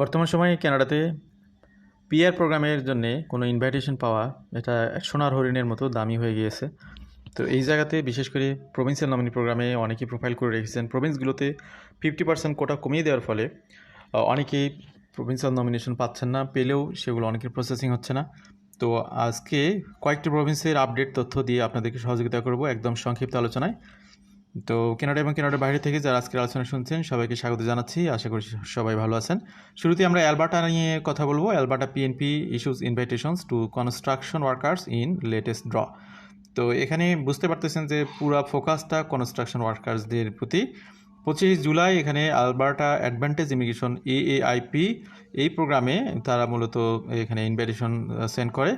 বর্তমান সময়ে কানাডাতে পিআর প্রোগ্রামের জন্য কোনো ইনভাইটেশন পাওয়া, এটা এক সোনার হরিণের মতো দামি হয়ে গিয়েছে। তো এই জায়গাতে বিশেষ করে প্রভিন্সিয়াল নমিনি প্রোগ্রামে অনেকেই প্রোফাইল করে রেখেছেন। প্রভিন্সগুলোতে ফিফটি পার্সেন্ট কোটা কমিয়ে দেওয়ার ফলে অনেকেই প্রভিন্সিয়াল নমিনেশন পাচ্ছেন না, পেলেও সেগুলো অনেকের প্রসেসিং হচ্ছে না। তো আজকে কয়েকটি প্রভিন্সের আপডেট তথ্য দিয়ে আপনাদেরকে সহযোগিতা করব একদম সংক্ষিপ্ত আলোচনায়। তো কেনাডা এবং কেনাডার বাইরে থেকে যারা আজকের আলোচনা শুনছেন, সবাইকে স্বাগত জানাচ্ছি। আশা করি সবাই ভালো আছেন। শুরুতে আমরা অ্যালবার্টা নিয়ে কথা বলব। Alberta PNP issues invitations to construction workers in latest draw তো এখানে বুঝতে পারতেছেন যে পুরা ফোকাসটা কনস্ট্রাকশন ওয়ার্কার্সদের প্রতি। পঁচিশ জুলাই এখানে আলবার্টা অ্যাডভান্টেজ ইমিগ্রেশন এএআইপি এই প্রোগ্রামে তারা মূলত এখানে ইনভাইটেশন সেন্ড করে।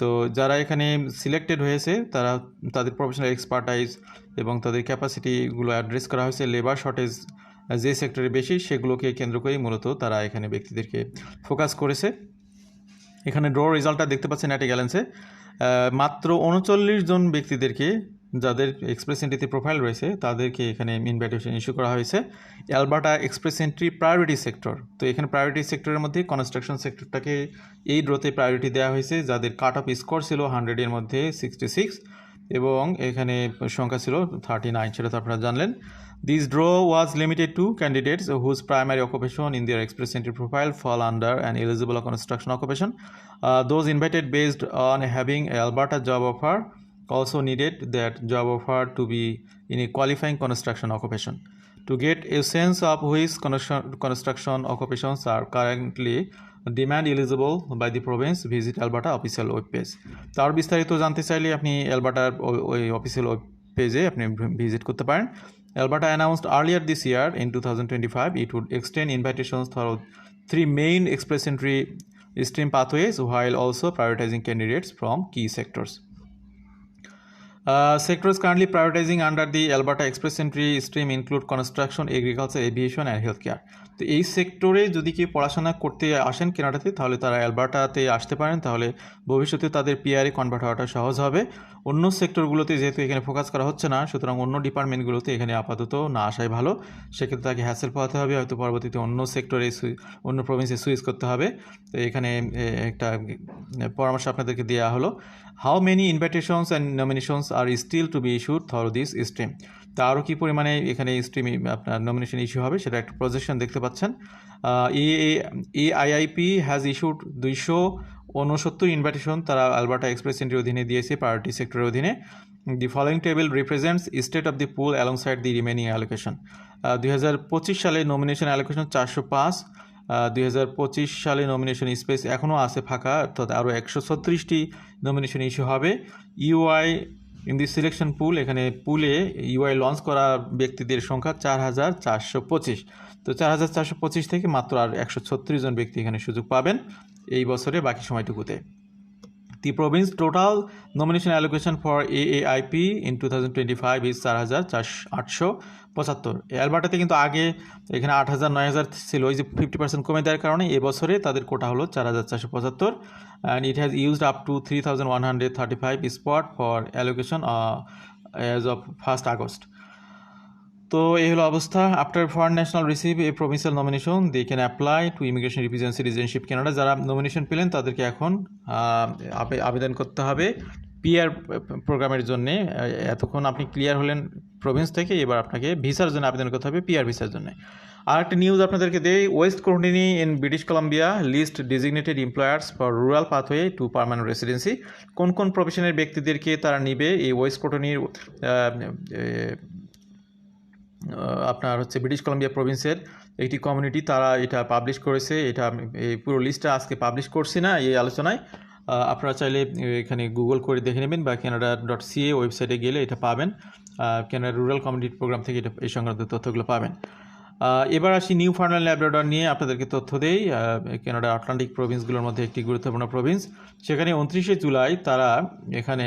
তো যারা এখানে সিলেক্টেড হয়েছে, তারা তাদের প্রফেশনাল এক্সপার্টাইজ এবং তাদের ক্যাপাসিটিগুলো অ্যাড্রেস করা হয়েছে লেবার শর্টেজ যে সেক্টরে বেশি, সেগুলোকে কেন্দ্র করেই মূলত তারা এখানে ব্যক্তিদেরকে ফোকাস করেছে। এখানে ড্র রেজাল্টটা দেখতে পাচ্ছেন অ্যাটে গ্যালেন্সে মাত্র উনচল্লিশ জন ব্যক্তিদেরকে যাদের এক্সপ্রেস এন্ট্রিতে প্রোফাইল রয়েছে, তাদেরকে এখানে ইনভাইটেশন ইস্যু করা হয়েছে। Alberta express entry priority sector তো এখানে প্রায়োরিটি সেক্টরের মধ্যে কনস্ট্রাকশন সেক্টরটাকে এই ড্রোতে প্রায়োরিটি দেওয়া হয়েছে, যাদের কাট অফ স্কোর ছিল হান্ড্রেডের মধ্যে সিক্সটি সিক্স এবং এখানে সংখ্যা ছিল থার্টি নাইন সেটা তো আপনারা জানলেন this draw was limited to candidates whose primary occupation in their express entry profile fall under an eligible construction occupation those invited based on having Alberta job offer also needed that job offer to be in a qualifying construction occupation. To get a sense which construction, construction occupations are currently demand eligible by the province visit Alberta official web page তার বিস্তারিত জানতে চাইলে আপনি অ্যালবার্টার ওই official web পেজে আপনি visit করতে পারেন। Alberta announced earlier this year in two thousand twenty five it would extend invitation through three main express entry stream pathways while also prioritizing candidates from key sectors sectors currently prioritizing under the Alberta express stream include construction agriculture aviation and health care তো এই সেক্টরে যদি কেউ পড়াশোনা করতে আসেন কেনাডাতে, তাহলে তারা অ্যালবার্টাতে আসতে পারেন। তাহলে ভবিষ্যতে তাদের পিআরে কনভার্ট হওয়াটা সহজ হবে। অন্য সেক্টরগুলোতে যেহেতু এখানে ফোকাস করা হচ্ছে না, সুতরাং অন্য ডিপার্টমেন্টগুলোতে এখানে আপাতত না আসাই ভালো। সেক্ষেত্রে তাকে হ্যাসেল পোহাতে হবে, হয়তো পরবর্তীতে অন্য সেক্টরে অন্য প্রভিন্সে সুইচ করতে হবে। তো এখানে একটা পরামর্শ আপনাদেরকে দেওয়া হলো। How many invitations and nominations are still to be issued through this stream তা আরও কী পরিমাণে এখানে স্ট্রিম আপনার নমিনেশন ইস্যু হবে, সেটা একটা প্রজেকশন দেখতে পাচ্ছেন। এ এআইআইপি হ্যাজ ইস্যুড দুইশো উনসত্তর ইনভাইটেশন তারা আলবার্টা এক্সপ্রেস অধীনে দিয়েছে প্রায়োরিটি সেক্টরের অধীনে। The following table represents state of the pool alongside the remaining allocation দুই হাজার পঁচিশ সালে নমিনেশন অ্যালোকেশন চারশো পাঁচ দুই সালে নমিনেশন স্পেস এখনও আছে ফাঁকা, অর্থাৎ আরও একশো ছত্রিশটি নমিনেশন ইস্যু হবে। EOI in the selection pool এখানে পুলে ইউআই লঞ্চ করা ব্যক্তিদের সংখ্যা চার হাজার চারশো পঁচিশ। তো চার হাজার চারশো পঁচিশ থেকে মাত্র আর একশো ছত্রিশ জন ব্যক্তি এখানে সুযোগ পাবেন এই বছরে বাকি সময়টুকুতে। The province total nomination allocation for AAIP in 2025 is চার হাজার আটশো পঁচাত্তর। অ্যালবার্টাতে কিন্তু আগে এখানে আট হাজার, নয় হাজার ছিল, ওই যে ফিফটি পার্সেন্ট কমে দেওয়ার কারণে এবছরে তাদের কোটা হলো চার হাজার চারশো পঁচাত্তর। And it has used up to three thousand one hundred thirty five spot for allocation as of first August তো এই হলো অবস্থা। After foreign national receive a provincial nomination they can apply to immigration represent citizenship Canada যারা nomination পেলেন, তাদেরকে এখন আবেদন করতে হবে পিআর প্রোগ্রামের জন্য। এতক্ষণ আপনি ক্লিয়ার হলেন প্রভিন্স থেকে, এবার আপনাকে ভিসার জন্য আবেদন করতে হবে পিআর ভিসার জন্য। আর একটা নিউজ আপনাদেরকে দেই west continue in British Columbia list designated employers for rural pathway to permanent residency কোন কোন প্রফেশনের ব্যক্তিদেরকে তারা নিবে এই ওয়েস্ট কটনির আপনার হচ্ছে ব্রিটিশ কলম্বিয়া প্রভিন্সের একটি কমিউনিটি তারা এটা পাবলিশ করেছে। এটা এই পুরো লিস্টটা আজকে পাবলিশ করছি না এই আলোচনায়। আপনারা চাইলে এখানে গুগল করে দেখে নেবেন বা কানাডা ডট সিএ ওয়েবসাইটে গেলে এটা পাবেন। কানাডা রুরাল কমিউনিটি প্রোগ্রাম থেকে এটা, এই সংক্রান্ত তথ্যগুলো পাবেন। এবার আসি নিউ ফার্নাল ল্যাবরেটর নিয়ে আপনাদেরকে তথ্য দেই। কানাডা আটলান্টিক প্রভিন্সগুলোর মধ্যে একটি গুরুত্বপূর্ণ প্রভিন্স সেখানে উনত্রিশে জুলাই তারা এখানে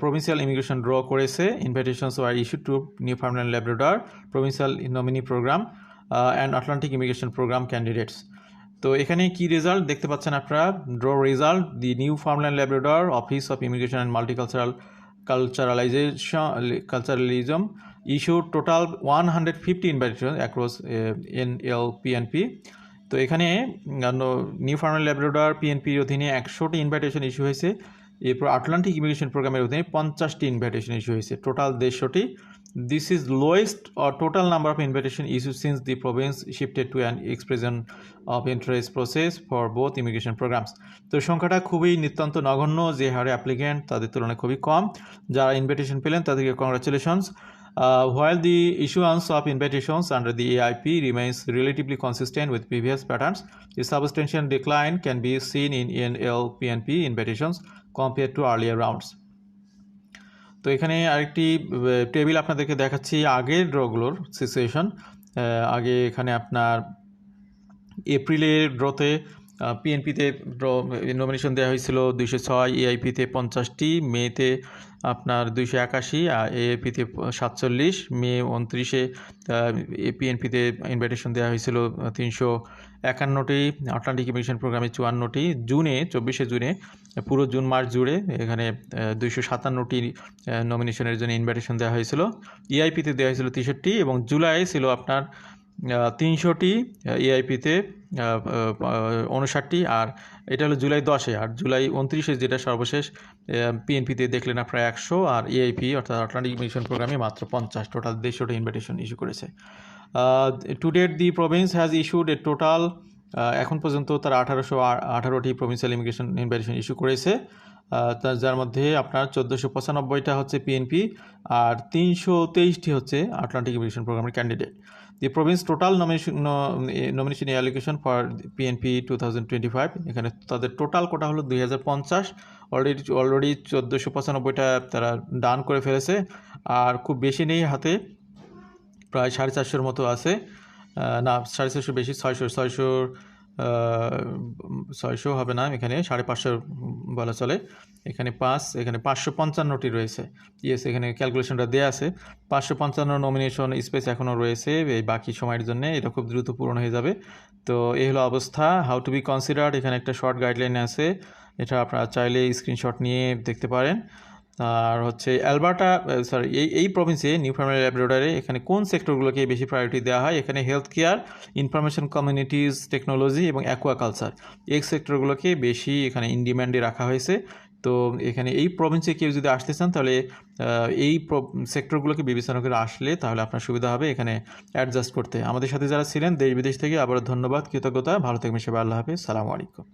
প্রভিন্সিয়াল ইমিগ্রেশন ড্র করেছে invitations are issue to Newfoundland Labrador provincial nominee program and Atlantic immigration program candidates তো এখানে কি রেজাল্ট দেখতে পাচ্ছেন আপনারা? Draw result the Newfoundland Labrador office of immigration and multicultural culturalization culturalism issued total 150 invitations across uh, NLPNP তো এখানে new ফার্মাল Labrador পিএনপির অধীনে একশোটি ইনভাইটেশন ইস্যু হয়েছে। এরপর আটলান্টিক ইমিগ্রেশন প্রোগ্রামের অধীনে পঞ্চাশটি ইনভাইটেশন ইস্যু হয়েছে। Total দেড়শোটি। This is lowest total number of invitation issue since the province shifted to an expression of interest process for both immigration programs তো সংখ্যাটা খুবই নিতান্ত নগণ্য যে হারে অ্যাপ্লিক্যান্ট তাদের তুলনায় খুবই কম। যারা ইনভাইটেশন পেলেন তাদেরকে congratulations Uh, while the issuance of invitations under the AIP remains relatively consistent with previous patterns, a substantial decline can be seen in NLPNP invitations compared to earlier rounds তো এখানে আরেকটি table আপনাদেরকে দেখাচ্ছি আগের ড্রগুলোর situation আগে এখানে আপনার এপ্রিলের ড্রতে পিএনপিতে নমিনেশন দেওয়া হয়েছিল দুইশো ছয় এআইপিতে পঞ্চাশটি মেতে আপনার দুইশো একাশি এএপিতে সাতচল্লিশ মে উনত্রিশে এ পিএনপিতে ইনভাইটেশন দেওয়া হয়েছিল তিনশো একান্নটি আটলান্টিক ইমিগ্রেশন প্রোগ্রামে চুয়ান্নটি জুনে চব্বিশে জুনে পুরো জুন মাস জুড়ে এখানে দুইশো সাতান্নটি নমিনেশনের জন্য ইনভাইটেশন দেওয়া হয়েছিল। ইআইপিতে দেওয়া হয়েছিল তেষট্টি, এবং জুলাই ছিল আপনার তিনশোটি এআইপিতে উনষাটটি আর এটা হলো জুলাই দশে, আর জুলাই উনত্রিশে যেটা সর্বশেষ পিএনপিতে দেখলেন আপনার একশো, আর এআইপি অর্থাৎ আটলান্টিক মিশন প্রোগ্রামে মাত্র পঞ্চাশ টোটাল দেড়শোটা ইনভিটেশন ইস্যু করেছে। To date the province has issued a total এখন পর্যন্ত তার আঠারোশো আঠারোটি প্রভিন্সিয়াল ইমিগ্রেশন ইনভাইটেশন ইস্যু করেছে। যার মধ্যে আপনার চোদ্দোশো পঁচানব্বইটা হচ্ছে পিএনপি আর তিনশো তেইশটি হচ্ছে আটলান্টিক ইমিগ্রেশন প্রোগ্রামের candidate the province total nomination allocation for PNP two thousand twenty five এখানে তাদের টোটাল কোটা হলো দুই হাজার পঞ্চাশ অলরেডি অলরেডি চোদ্দোশো পঁচানব্বইটা তারা ডান করে ফেলেছে, আর খুব বেশি নেই হাতে, প্রায় সাড়ে চারশোর মতো আছে না, সাড়ে চারশো বেশি, ছয়শো, ছয়শোর ছয়শো হবে না, এখানে সাড়ে পাঁচশো বলা চলে। এখানে পাঁচ, এখানে পাঁচশো পঞ্চান্নটি রয়েছে। ইয়েস এখানে ক্যালকুলেশনটা দেওয়া আছে। পাঁচশো পঞ্চান্ন নমিনেশন স্পেস এখনও রয়েছে, এই বাকি সময়ের জন্য। এটা খুব দ্রুত পূরণ হয়ে যাবে। তো এই হলো অবস্থা হাউ টু বি কনসিডার্ড এখানে একটা শর্ট গাইডলাইন আছে। এটা আপনারা চাইলে স্ক্রিনশট নিয়ে দেখতে পারেন। আর হচ্ছে অ্যালবার্টা সরি এই এই প্রভিন্সে নিউ ফার্মারি ল্যাবরেটরি এখানে কোন সেক্টরগুলোকে বেশি প্রায়োরিটি দেওয়া হয়? এখানে health care information communities technology এবং অ্যাকোয়াকালচার এই সেক্টরগুলোকে বেশি এখানে ইন ডিম্যান্ডে রাখা হয়েছে। তো এখানে এই প্রভিন্সে কেউ যদি আসতে চান, তাহলে এই সেক্টরগুলোকে বিবেচনা করে আসলে তাহলে আপনার সুবিধা হবে এখানে অ্যাডজাস্ট করতে। আমাদের সাথে যারা ছিলেন দেশ বিদেশ থেকে আবার ধন্যবাদ, কৃতজ্ঞতা। ভালো থাকবেন সবাই, আল্লাহ হাফিজ। সালামু আলাইকুম।